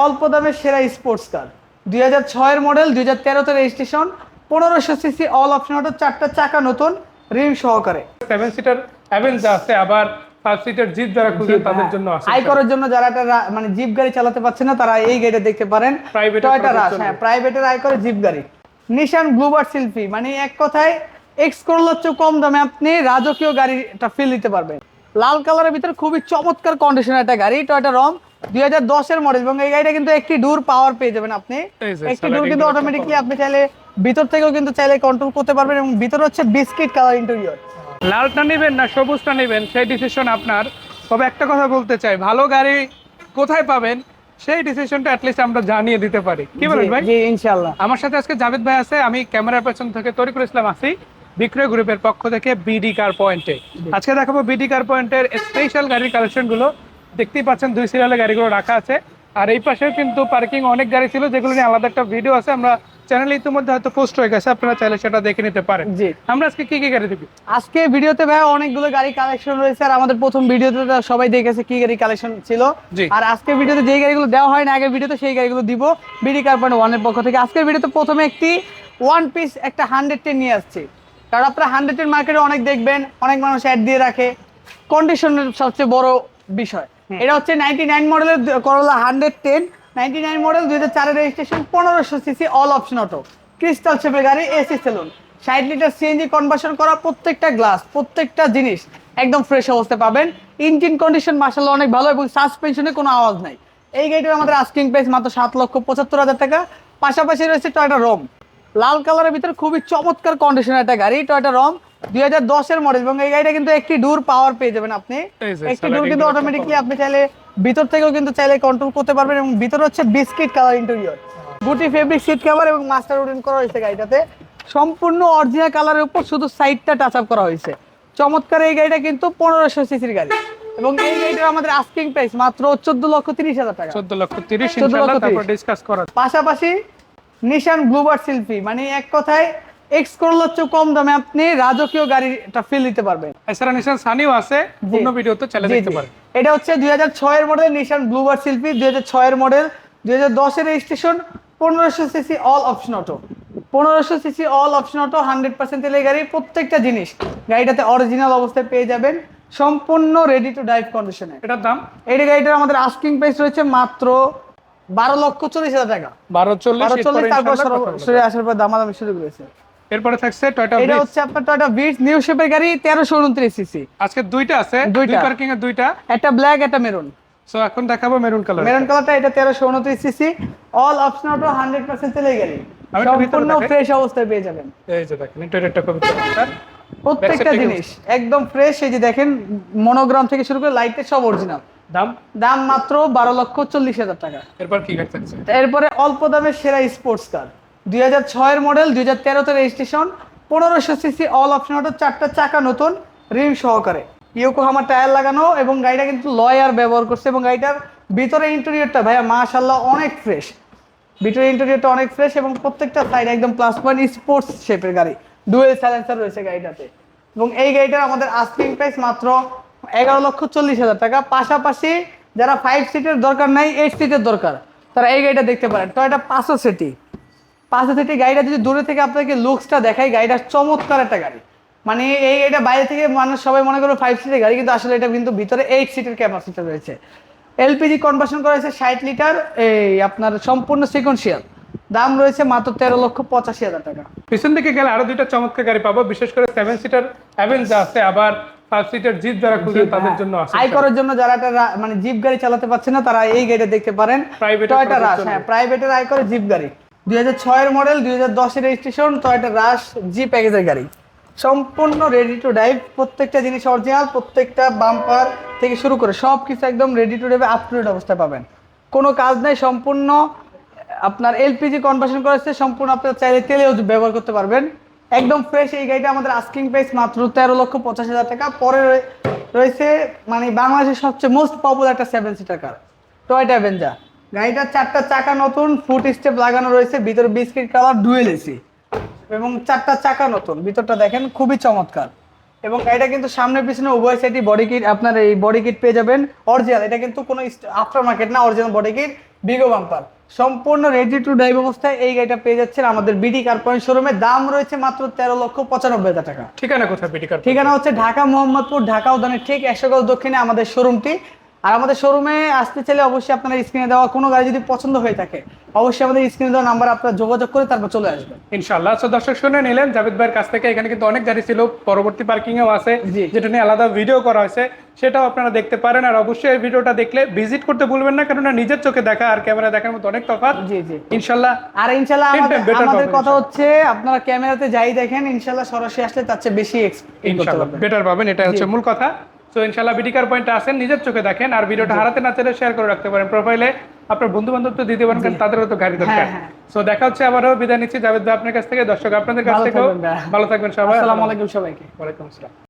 অল্প দামে সেরা স্পোর্টস কার দুই হাজার ছয়ের মডেল দুই হাজার তেরোতে রেজিস্ট্রেশন পনেরোশো সিসি অল অপশন অটো চারটা চাকা নতুন রিম সহকারে। সেভেন সিটার অ্যাভেঞ্জা আছে আবার ফাইভ সিটার জিপ যারা তাদের জন্য আছে আই করার জন্য যারা একটা রা- মানে জিপ গাড়ি চালাতে পারছে না তারা এই গাড়িটা দেখতে পারেন। এ টয়টা রাশ হ্যাঁ প্রাইভেটের আই করে জিপ গাড়ি। নিশান ব্লুবার্ড শিল্পী মানে এক কথায় এক্স করলার চেয়ে কম দামে আপনি রাজকীয় গাড়িটা ফিল দিতে পারবেন। লাল কালারের ভিতরে খুবই চমৎকার কন্ডিশনের একটা গাড়ি টয়টা রম দুই হাজার দশের মডেল এবং এই গাড়িটা কিন্তু একটি ডুর পাওয়ার পেয়ে যাবেন আপনি। একটি ডুর কিন্তু অটোমেটিকলি আপনি চাইলে ভিতর থেকেও কিন্তু চাইলে কন্ট্রোল করতে পারবেন এবং ভিতরে হচ্ছে বিস্কিট কালার ইন্টেরিয়র লালটা নেবেন না সবুজটা নেবেন সেই ডিসিশন আপনার। তবে একটা কথা বলতে চাই ভালো গাড়ি কোথায় পাবেন সেই ডিসিশনটা অ্যাটলিস্ট আমরা জানিয়ে দিতে পারি। কি বলেন ভাই? জি ইনশাআল্লাহ। আমার সাথে আজকে জাভেদ ভাই আছে আমি ক্যামেরার পেছন থেকে তরিকুল ইসলাম আছি বিক্রয় গ্রুপের পক্ষ থেকে বিডি কার পয়েন্টে আজকে দেখাবো বিডি কার পয়েন্টের স্পেশাল গাড়ির কালেকশনগুলো। দেখতেই পাচ্ছেন দুই সিরিয়ালে গাড়িগুলো রাখা আছে। আর এই পাশেও কিন্তু পার্কিং অনেক গাড়ি ছিল যেগুলো নিয়ে আলাদা একটা ভিডিও আছে। আমরা চ্যানেলে ইতিমধ্যে হয়তো পোস্ট হয়ে গেছে আপনারা চাইলে সেটা দেখে নিতে পারেন। জি। আমরা আজকে কি কি গাড়ি দেখি? আজকে ভিডিওতে ভাই অনেকগুলো গাড়ি কালেকশন রয়েছে আর আমাদের প্রথম ভিডিওতে তো সবাই দেখেছে কি গাড়ি কালেকশন ছিল। আর আজকের ভিডিওতে যেই গাড়িগুলো দেওয়া হয় না আগের ভিডিওতে সেই গাড়িগুলো দিব বিডি কার্বন ওয়ানের পক্ষ থেকে। আজকের ভিডিওতে প্রথমে একটি ওয়ান পিস একটা হান্ড্রেড টেন নিয়ে আসছি। কারণ আপনারা হান্ড্রেড টেন মার্কেটে অনেক দেখবেন অনেক মানুষ অ্যাড দিয়ে রাখে। কন্ডিশনের সবচেয়ে বড় বিষয়। এটা হচ্ছে নাইনটি নাইন মডেলের Corolla hundred ten ninety nine model দুই হাজার চারের রেজিস্ট্রেশন পনেরোশো CC all option auto crystal শেপের গাড়ি এসি সেলুন ষাট লিটার সিএনজি কনভার্সন করা প্রত্যেকটা গ্লাস প্রত্যেকটা জিনিস একদম ফ্রেশ অবস্থায় পাবেন। ইঞ্জিন কন্ডিশন মার্শাল্লাহ অনেক ভালো এবং সাসপেনশনে কোনো আওয়াজ নাই। এই গাড়িটার আমাদের আস্কিং প্রাইস মাত্র সাত লক্ষ পঁচাত্তর হাজার টাকা। পাশাপাশি রয়েছে টয়টা রোম লাল কালারের ভিতরে খুবই চমৎকার কন্ডিশনের একটা গাড়ি টয়টা রম দুই হাজার দশের মডেল এবং এই গাড়িটা কিন্তু একটি ডুর পাওয়ার পেয়ে যাবেন আপনি। একটি ডুর কিন্তু অটোমেটিকলি আপনি চাইলে ভিতর থেকেও কিন্তু চাইলে কন্ট্রোল করতে পারবেন এবং ভিতরে হচ্ছে বিস্কিট কালার ইন্টেরিয়র গুটি ফেব্রিক সিট কভার এবং মাস্টার রুটিন করা হয়েছে গাড়িটাতে। সম্পূর্ণ অরিজিনাল কালারের উপর শুধু সাইডটা টাচ আপ করা হয়েছে। চমৎকার এই গাড়িটা কিন্তু পনেরোশো সিসির গাড়ি। এবং এই গাড়িটার আমাদের আস্কিং প্রাইস মাত্র চোদ্দ লক্ষ তিরিশ হাজার টাকা। চোদ্দ লক্ষ তিরিশ 14 লক্ষ ইনশাল্লাহ 30 তারপর ডিসকাস করা পাশাপাশি নিশান ব্লুবার্ড শিল্পী মানে এক কথায় এক্স চেয়ে কম দামে আপনি রাজকীয় গাড়িটা ফিল দিতে পারবেন। এছাড়া নিশান সানিও আছে পূর্ণ ভিডিও তো দেখতে পারেন। এটা হচ্ছে দুই হাজার ছয়ের মডেল নিশান ব্লুবার্ড শিল্পী দুই হাজার ছয়ের মডেল দুই হাজার দশের রেজিস্ট্রেশন পনেরোশো সিসি অল অপশন অটো পনেরোশো CC all option auto hundred percent তেলের গাড়ি প্রত্যেকটা জিনিস গাড়িটাতে অরিজিনাল অবস্থায় পেয়ে যাবেন সম্পূর্ণ রেডি টু ড্রাইভ কন্ডিশনে এটার দাম? এই গাড়িটার আমাদের আস্কিং প্রাইস রয়েছে মাত্র বারো লক্ষ চল্লিশ হাজার টাকা। বারো চল্লিশ তারপর। সরাসরি আসার পর দামাদামি সুযোগ রয়েছে এরপরে থাকছে টয়টা এটা হচ্ছে আপনার টয়টা বিটস নিউ শেপের গাড়ি তেরোশো উনত্রিশ সিসি আজকে দুইটা আছে দুইটা। দুই পার্কিং এ দুইটা। একটা ব্ল্যাক একটা মেরুন সো এখন দেখাবো মেরুন কালার মেরুন কালারটা এটা তেরোশো উনত্রিশ CC all option auto hundred percent তেলের গাড়ি। আমি একটু ভিতরে সম্পূর্ণ ফ্রেশ অবস্থায় পেয়ে যাবেন। এই যে দেখেন ইন্টারিয়রটা খুবই চমৎকার প্রত্যেকটা জিনিস একদম ফ্রেশ এই যে দেখেন মনোগ্রাম থেকে শুরু করে লাইটের সব অরিজিনাল দাম? দাম মাত্র বারো লক্ষ চল্লিশ হাজার টাকা। এরপর কি গাড়ি থাকছে? এরপরে অল্প দামে সেরা স্পোর্টস কার দুই হাজার ছয়ের মডেল দুই হাজার তেরোতে রেজিস্ট্রেশন পনেরোশো সিসি অল অপশন অটো চারটা চাকা নতুন রিম সহকারে। ইয়োকোহামা টায়ার লাগানো এবং গাড়িটা কিন্তু লয়ার ব্যবহার করছে এবং গাড়িটার ভিতরে ইন্টেরিয়রটা ভাইয়া মাশাল্লাহ অনেক ফ্রেশ ভিতরে ইন্টেরিয়রটা অনেক ফ্রেশ এবং প্রত্যেকটা সাইড একদম প্লাস পয়েন্ট স্পোর্টস শেপের গাড়ি। ডুয়েল সাইলেন্সার রয়েছে গাড়িটাতে। এবং এই গাড়িটার আমাদের আস্কিং প্রাইস মাত্র এগারো লক্ষ চল্লিশ হাজার টাকা। পাশাপাশি যারা ফাইভ সিটের দরকার নাই এইট সিটের দরকার, তারা এই গাড়িটা দেখতে পারেন। তো এটা পাঁচশো সিটি পাঁচশো সিটি গাড়িটা যদি দূরে থেকে আপনাকে লুকসটা দেখায় গাড়িটা চমৎকার একটা গাড়ি। মানে এই গাড়িটা বাইরে থেকে মানুষ সবাই মনে করে ফাইভ সিটের গাড়ি কিন্তু আসলে এটা কিন্তু ভিতরে এইট সিটের ক্যাপাসিটি রয়েছে। এলপিজি কনভার্সন করা হয়েছে ষাট লিটার এই আপনার সম্পূর্ণ সিকোয়েন্সিয়াল দাম রয়েছে মাত্র তেরো লক্ষ পঁচাশি হাজার টাকা। পিছন দিকে গেলে আরও দুইটা চমৎকার গাড়ি পাবো বিশেষ করে সেভেন সিটার অ্যাভেঞ্জা আছে আবার ফাইভ সিটার জিপ যারা খুঁজে তাদের জন্য আছে। আই করার জন্য যারা একটা মানে জিপ গাড়ি চালাতে পারছে না তারা এই গাড়িটা দেখতে পারেন। জন্য। হ্যাঁ প্রাইভেটের আয় করে জিপ গাড়ি। দুই হাজার ছয়ের মডেল দুই হাজার দশের রেজিস্ট্রেশন টয়টা রাশ জি প্যাকেজের গাড়ি। সম্পূর্ণ রেডি টু ড্রাইভ প্রত্যেকটা জিনিস অরিজিনাল প্রত্যেকটা বাম্পার থেকে শুরু করে সব কিছু একদম ready to drive up to date অবস্থায় পাবেন। কোনো কাজ নাই, সম্পূর্ণ আপনার এলপিজি কনভার্সন করেছে সম্পূর্ণ আপনার চাইলে তেলেও ব্যবহার করতে পারবেন। একদম ফ্রেশ এই গাড়িটা আমাদের আস্কিং প্রাইস মাত্র তেরো লক্ষ পঞ্চাশ হাজার টাকা। পরে রয়ে- রয়েছে মানে বাংলাদেশের সবচেয়ে মোস্ট পপুলার একটা seven seater car Toyota Avanza গাড়িটার চারটা চাকা নতুন ফুট স্টেপ লাগানো রয়েছে ভিতরে বিস্কিট কালার ডুয়েল এসি এবং চারটা চাকা নতুন ভিতরটা দেখেন খুবই চমৎকার। এবং গাড়িটা কিন্তু সামনে পিছনে উভয় সাইডই বডি কিট আপনার এই বডি কিট পেয়ে যাবেন। অরিজিনাল এটা কিন্তু কোনো আফটার মার্কেট না অরিজিনাল বডি কিট বিগো বাম্পার সম্পূর্ণ রেডি টু ড্রাইভ অবস্থায় এই গাড়িটা পেয়ে যাচ্ছেন আমাদের বিডি কার পয়েন্ট শোরুমে দাম রয়েছে মাত্র তেরো লক্ষ পঁচানব্বই হাজার টাকা। ঠিকানা কোথায় বিডি কার ঠিকানা হচ্ছে ঢাকা মোহাম্মদপুর ঢাকা উদ্যানের ঠিক একশো গজ দক্ষিণে আমাদের শোরুমটি আর আমাদের শোরুমে আসতে চাইলে অবশ্যই আপনার স্ক্রিনে দেওয়া কোনো গাড়ি যদি পছন্দ হয়ে থাকে অবশ্যই আমাদের স্ক্রিনে দেওয়া নাম্বার আপনার যোগাযোগ করে তারপর চলে আসবেন। ইনশাল্লাহ তো দর্শক শুনে নিলেন জাভেদ ভাইয়ের কাছ থেকে এখানে কিন্তু অনেক গাড়ি ছিল পরবর্তী পার্কিং এও আছে যেটা নিয়ে আলাদা ভিডিও করা হয়েছে সেটাও আপনারা দেখতে পারেন। আর অবশ্যই এই ভিডিওটা দেখলে ভিজিট করতে ভুলবেন না কেননা নিজের চোখে দেখা আর ক্যামেরা দেখার মধ্যে অনেক তফাৎ। জি জি। ইনশাল্লাহ আর ইনশাল্লাহ আমাদের কথা হচ্ছে আপনারা ক্যামেরাতে যাই দেখেন ইনশাল্লাহ সরাসরি আসলে তার চেয়ে বেশি ইনশাল্লাহ বেটার পাবেন এটা হচ্ছে মূল কথা। তো ইনশাল্লাহ বিডিকার পয়েন্টে আসেন নিজের চোখে দেখেন আর ভিডিওটা হারাতে না চাইলে শেয়ার করে রাখতে পারেন। প্রোফাইলে আপনার বন্ধু বান্ধব তো দিতে পারেন কারণ তাদেরও তো গাড়ি দরকার। সো তো দেখা হচ্ছে আবারও। বিদায় নিচ্ছি। জাভেদ ভাই আপনার কাছ থেকে দর্শক আপনাদের কাছ থেকেও। ভালো থাকবেন সবাই। আসসালামু আলাইকুম সবাইকে। ওয়ালাইকুম আসসালাম।